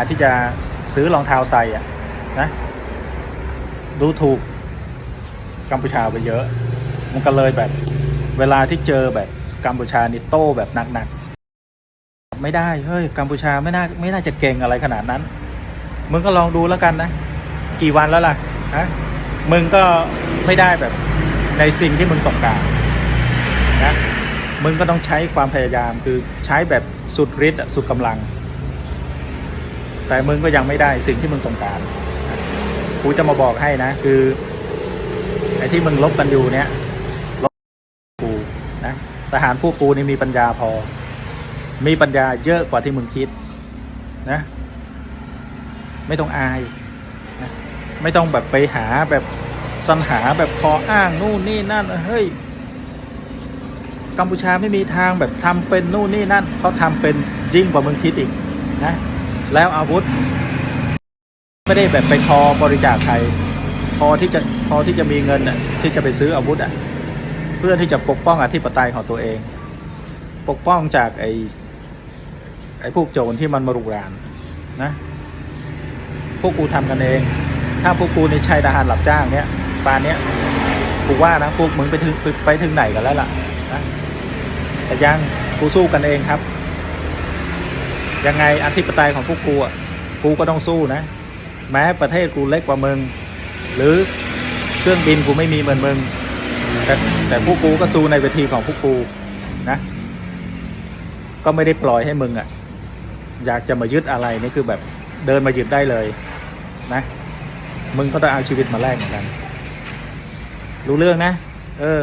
ที่จะซื้อรองเท้าใส่อะนะดูถูกกัมพูชาไปเยอะ มันก็เลยแบบ เวลาที่เจอแบบกัมพูชานี่โต้แบบหนักๆไม่ได้เฮ้ยกัมพูชาไม่น่าไม่น่าจะเก่งอะไรขนาดนั้น มึงก็ลองดูแล้วกันนะ กี่วันแล้วล่ะฮะมึงก็ไม่ได้แบบในสิ่งที่มึงต้องการนะมึงก็ต้องใช้ความพยายามคือใช้แบบสุดฤทธิ์สุดกำลัง แต่มึงก็ยังไม่ได้สิ่งที่มึงต้องการกูจะมาบอกให้นะ คือไอ้ที่มึงลบกันอยู่เนี้ยลบกูนะทหารพวกกูนี่มีปัญญาพอ มีปัญญาเยอะกว่าที่มึงคิดนะ ไม่ต้องอายนะไม่ต้องแบบไปหาแบบสรรหาแบบคออ้างนู่นนี่นั่นเฮ้ยกัมพูชาไม่มีทางแบบทำเป็นนู่นนี่นั่นเขาทำเป็นยิ่งกว่ามึงคิดอีกนะ แล้วอาวุธ ไม่ได้แบบไปคอบริจาคใคร พอที่จะพอที่จะมีเงินอะที่จะไปซื้ออาวุธอะ เพื่อที่จะปกป้องอธิปไตยของตัวเอง ปกป้องจากไอ้ไอ้พวกโจรที่มันมารุกรานนะ พวกกูทำกันเอง ถ้าพวกกูในี่ใช่ทหารหลับจ้างเนี้ยปานเนี้ยกูว่านะพวกมึงไปถึงไปไปถึงไหนกันแล้วล่ะนะแต่ยังกูสู้กันเองครับ ยังไงอธิปไตยของพวกกูอะกูก็ต้องสู้นะ แม้ประเทศกูเล็กกว่ามึง หรือเครื่องบินกูไม่มีเหมือนมึง แต่แต่พวกกูก็สู้ในเวทีของพวกกูนะ ก็ไม่ได้ปล่อยให้มึงอะ อยากจะมายึดอะไรนี่คือแบบเดินมายึดได้เลยนะ มึงก็ต้องเอาชีวิตมาแลกเหมือนกัน รู้เรื่องนะ เออ